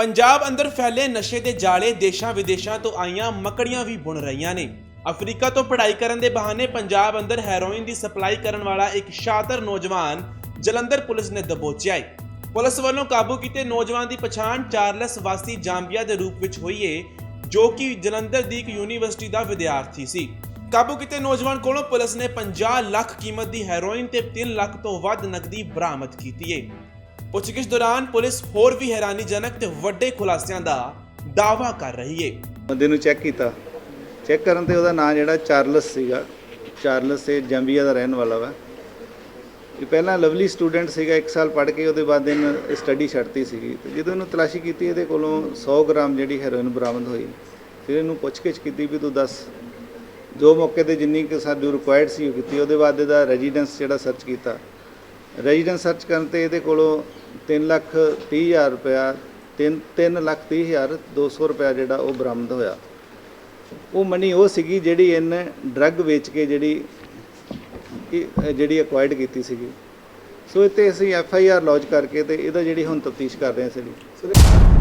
ਪੰਜਾਬ ਅੰਦਰ ਫੈਲੇ ਨਸ਼ੇ ਦੇ ਜਾਲੇ ਦੇਸ਼ਾਂ ਵਿਦੇਸ਼ਾਂ ਤੋਂ ਆਈਆਂ ਮੱਕੜੀਆਂ ਵੀ ਬੁਣ ਰਹੀਆਂ ਨੇ। ਅਫਰੀਕਾ ਤੋਂ ਪੜ੍ਹਾਈ ਕਰਨ ਦੇ ਬਹਾਨੇ ਪੰਜਾਬ ਅੰਦਰ ਹੈਰੋਇਨ ਦੀ ਸਪਲਾਈ ਕਰਨ ਵਾਲਾ ਇੱਕ ਸ਼ਾਤਰ ਨੌਜਵਾਨ ਜਲੰਧਰ ਪੁਲਿਸ ਨੇ ਦਬੋਚਿਆ ਹੈ। ਪੁਲਿਸ ਵੱਲੋਂ ਕਾਬੂ ਕੀਤੇ ਨੌਜਵਾਨ ਦੀ ਪਛਾਣ ਚਾਰਲਸ ਵਾਸੀ ਜਾਂਬੀਆ ਦੇ ਰੂਪ ਵਿੱਚ ਹੋਈ ਏ, ਜੋ ਕਿ ਜਲੰਧਰ ਦੀ ਇੱਕ ਯੂਨੀਵਰਸਿਟੀ ਦਾ ਵਿਦਿਆਰਥੀ ਸੀ। ਕਾਬੂ ਕੀਤੇ ਨੌਜਵਾਨ ਕੋਲੋਂ ਪੁਲਿਸ ਨੇ 50 ਲੱਖ ਕੀਮਤ ਦੀ ਹੈਰੋਇਨ ਤੇ 3 ਲੱਖ ਤੋਂ ਵੱਧ ਨਕਦੀ ਬਰਾਮਦ ਕੀਤੀ ਏ। ਪੁੱਛਗਿੱਛ ਦੌਰਾਨ ਪੁਲਿਸ ਹੋਰ ਵੀ ਹੈਰਾਨੀਜਨਕ ਤੇ ਵੱਡੇ ਖੁਲਾਸਿਆਂ ਦਾ ਦਾਅਵਾ ਕਰ ਰਹੀ ਹੈ ਬੰਦੇ ਨੂੰ ਚੈੱਕ ਕੀਤਾ। ਚੈੱਕ ਕਰਨ ਤੇ ਉਹਦਾ ਨਾਂ ਜਿਹੜਾ ਚਾਰਲਸ ਸੀਗਾ। ਚਾਰਲਸ ਤੇ ਜੰਬੀਆ ਦਾ ਰਹਿਣ ਵਾਲਾ ਵਾ। ਇਹ ਪਹਿਲਾਂ ਲਵਲੀ ਸਟੂਡੈਂਟ ਸੀਗਾ 1 ਸਾਲ ਪੜ੍ਹ ਕੇ ਉਹਦੇ ਬਾਅਦ ਇਹਨ ਸਟੱਡੀ ਛੱਡਤੀ ਸੀਗੀ। ਤੇ ਜਦੋਂ ਇਹਨੂੰ ਤਲਾਸ਼ੀ ਕੀਤੀ, ਇਹਦੇ ਕੋਲੋਂ 100 ਗ੍ਰਾਮ ਜਿਹੜੀ ਹੈਰੋਇਨ ਬਰਾਮਦ ਹੋਈ। ਫਿਰ ਇਹਨੂੰ ਪੁੱਛਗਿੱਛ ਕੀਤੀ ਵੀ ਤੂੰ ਦੱਸ। ਜੋ ਮੌਕੇ ਤੇ ਜਿੰਨੀ ਕਿ ਸਾਨੂੰ ਰਿਕੁਆਇਰਡ ਸੀ ਉਹ ਕੀਤੀ। ਉਹਦੇ ਬਾਅਦ ਇਹਦਾ ਰੈਜ਼ੀਡੈਂਸ ਜਿਹੜਾ ਸਰਚ ਕੀਤਾ। ਰੈਜ਼ੀਡੈਂਸ ਸਰਚ ਕਰਨ ਤੇ ਇਹਦੇ ਕੋਲੋਂ 3 ਲੱਖ 30 ਹਜ਼ਾਰ ਰੁਪਇਆ 3 3 ਲੱਖ 30 ਹਜ਼ਾਰ 200 ਰੁਪਇਆ ਜਿਹੜਾ ਉਹ ਬਰਾਮਦ ਹੋਇਆ। ਉਹ ਮਨੀ ਉਹ ਸੀਗੀ ਜਿਹੜੀ ਇਹਨੇ ਡਰੱਗ ਵੇਚ ਕੇ ਜਿਹੜੀ ਜਿਹੜੀ ਅਕਵਾਇਰਡ ਕੀਤੀ ਸੀਗੀ। ਸੋ ਇੱਥੇ ਅਸੀਂ ਐਫ ਆਈ ਆਰ ਲੌਂਚ ਕਰਕੇ ਤੇ ਇਹਦਾ ਜਿਹੜੀ ਹੁਣ ਤਫਤੀਸ਼ ਕਰ ਰਹੇ ਹਾਂ ਅਸੀਂ।